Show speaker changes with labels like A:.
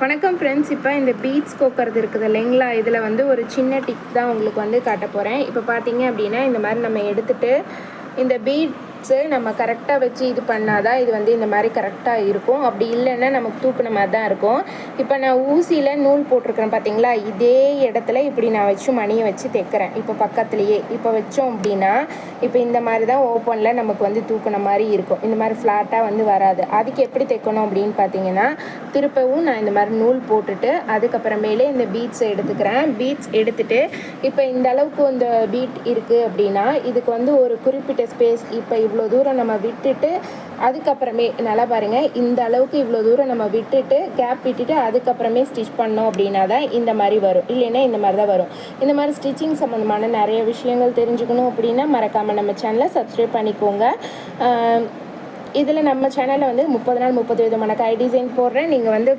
A: வணக்கம் ஃப்ரெண்ட்ஸ் இப்போ இந்த பீட்ஸ் கோக்கிறது இருக்குது இல்லைங்களா? இதில் வந்து ஒரு சின்ன டிப் தான் உங்களுக்கு வந்து காட்ட போகிறேன் இப்போ பார்த்தீங்க அப்படின்னா இந்த மாதிரி நம்ம எடுத்துகிட்டு இந்த பீட் பீட்ஸு நம்ம கரெக்டாக வச்சு இது பண்ணாதான் இது வந்து இந்த மாதிரி கரெக்டாக இருக்கும். அப்படி இல்லைன்னா நமக்கு தூக்குன மாதிரி தான் இருக்கும். இப்போ நான் ஊசியில் நூல் போட்டிருக்கிறேன் பார்த்தீங்களா இதே இடத்துல இப்படி நான் வச்சு மணியை வச்சு தைக்கிறேன். இப்போ பக்கத்துலேயே. இப்போ வச்சோம் அப்படின்னா இப்போ இந்த மாதிரி தான் ஓப்பனில் நமக்கு வந்து தூக்குன மாதிரி இருக்கும். இந்த மாதிரி ஃப்ளாட்டாக வந்து வராது. அதுக்கு எப்படி தைக்கணும் அப்படின்னு பார்த்தீங்கன்னா திருப்பவும் நான் இந்த மாதிரி நூல் போட்டுட்டு அதுக்கப்புறமேலே இந்த பீட்ஸை எடுத்துக்கிறேன். பீட்ஸ் எடுத்துட்டு இப்போ இந்த அளவுக்கு இந்த பீட் இருக்குது அப்படின்னா இதுக்கு வந்து ஒரு குறிப்பிட்ட ஸ்பேஸ் இப்போ இவ்வளோ தூரம் நம்ம விட்டுட்டு அதுக்கப்புறமே நல்லா பாருங்கள் இந்த அளவுக்கு இவ்வளோ தூரம் நம்ம விட்டுட்டு கேப் விட்டுட்டு அதுக்கப்புறமே ஸ்டிச் பண்ணோம் அப்படின்னா தான் இந்த மாதிரி வரும். இல்லைன்னா இந்த மாதிரி தான் வரும். இந்த மாதிரி ஸ்டிச்சிங் சம்மந்தமான நிறைய விஷயங்கள் தெரிஞ்சுக்கணும் அப்படின்னா மறக்காமல் நம்ம சேனலை சப்ஸ்கிரைப் பண்ணிக்கோங்க. இதில் நம்ம சேனலில் வந்து முப்பது நாள் முப்பது விதமான கை டிசைன் போடுறேன். நீங்கள் வந்து